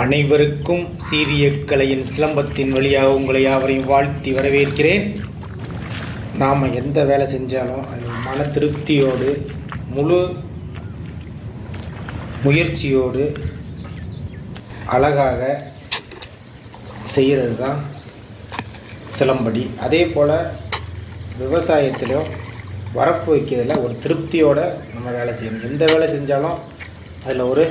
அனைவருக்கும் சீரிய கலையின் சிலம்பத்தின் வழியாக உங்களை யாவரையும் வாழ்த்தி வரவேற்கிறேன். நாம் எந்த வேலை செஞ்சாலும் அது மன திருப்தியோடு முழு முயற்சியோடு அழகாக செய்கிறது தான் சிலம்படி. அதே போல் விவசாயத்திலும் வரப்பு வைக்கிறதுல ஒரு திருப்தியோடு நம்ம வேலை செய்யணும். எந்த வேலை செஞ்சாலும் அதில் ஒரு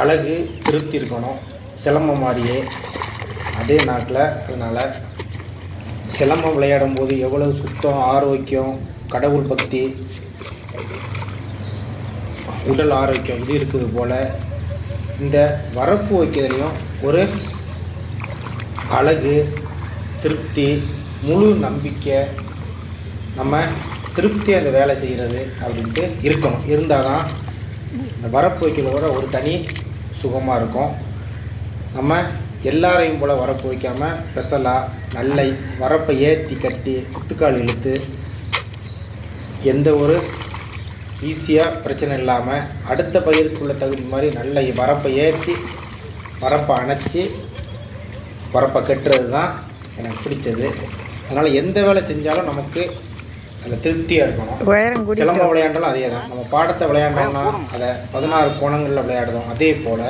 அழகு திருப்தி இருக்கணும். சிலம்பம் மாதிரியே. அதே நாட்டில் அதனால் சிலம்பம் விளையாடும் போது எவ்வளவு சுத்தம் ஆரோக்கியம் கடவுள் பக்தி உடல் ஆரோக்கியம் இது இருக்குது போல் இந்த வரப்பு வைக்கிறதுலையும் ஒரு அழகு திருப்தி முழு நம்பிக்கை நம்ம திருப்தி அந்த வேலை செய்கிறது அப்படின்ட்டு இருக்கணும். இருந்தால் தான் இந்த வரப்பு வைக்கிறதோட ஒரு தனி சுகமாக இருக்கும். நம்ம எல்லாரையும் போல் வரப்பு வைக்காமல் ஸ்பெஷலாக நல்லை வரப்பை ஏற்றி கட்டி குத்துக்கால் இழுத்து எந்த ஒரு ஈஸியாக பிரச்சனை இல்லாமல் அடுத்த பயிருக்குள்ள தகுதி மாதிரி நல்ல வரப்பை ஏற்றி வரப்பை அணைச்சி வரப்பை கட்டுறது தான் எனக்கு பிடிச்சது. அதனால் எந்த வேலை செஞ்சாலும் நமக்கு அதில் திருப்தியாக இருக்கணும். உயரம் சிலம்பம் விளையாண்டாலும் அதே தான். நம்ம பாடத்தை விளையாண்டோம்னா அதை பதினாறு கோணங்களில் விளையாடுறோம். அதே போல்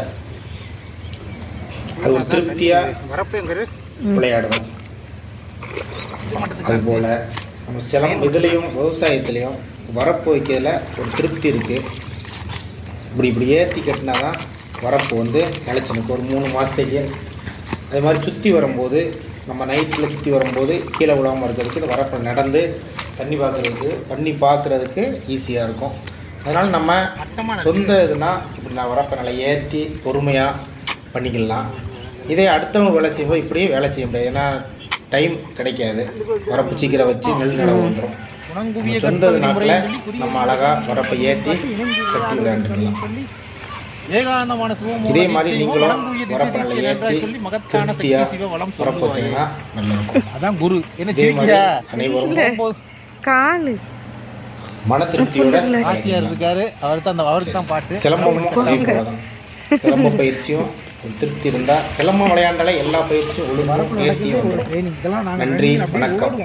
அது ஒரு திருப்தியாக வரப்புங்கிற விளையாடுவோம் அதுபோல் நம்ம சிலம் இதுலேயும் விவசாயத்துலேயும் வரப்பு வைக்கிறதுல ஒரு திருப்தி இருக்குது இப்படி இப்படி ஏற்றி கட்டினா தான் வரப்பு வந்து நிலச்சி நிற்கும். ஒரு மூணு மாதத்துக்கு அதே மாதிரி சுற்றி வரும்போது நம்ம நைட்டில் சுற்றி வரும்போது கீழே விழாமல் இருக்கிறதுக்கு இந்த வரப்பை நடந்து தண்ணி பார்க்குறதுக்கு பண்ணி பார்க்குறதுக்கு ஈஸியாக இருக்கும். அதனால் நம்ம சொந்த இதுனா இப்படி நான் வரப்பை நல்லா ஏற்றி பொறுமையாக பண்ணிக்கலாம். இதே அடுத்தவங்க வேலை செய்யும்போது இப்படியே வேலை செய்ய முடியாது. ஏன்னா டைம் கிடைக்காது. வரப்பு சீக்கிரம் வச்சு நெல் நடவு வந்துடும் சொந்த நாட்டில் நம்ம அழகாக வரப்பை ஏற்றி கட்டி விளையாண்டுக்கலாம். இதே மாதிரி நீங்களும் வரப்பை ஏற்றி சொல்லி மகத்தான வரப்பு வச்சிங்கன்னா நல்லா இருக்கும். அதான் குரு. என்ன அனைவரும் காலு. மன திருப்தியோட ஆச்சியார் இருக்காரு. அவருக்கு அந்த அவருக்கு தான் பாட்டு. தான் சிலம்ப பயிற்சியும் திருப்தி இருந்தால் சிலம்பம் விளையாண்டாலே எல்லா பயிற்சியும் நன்றி வணக்கம்.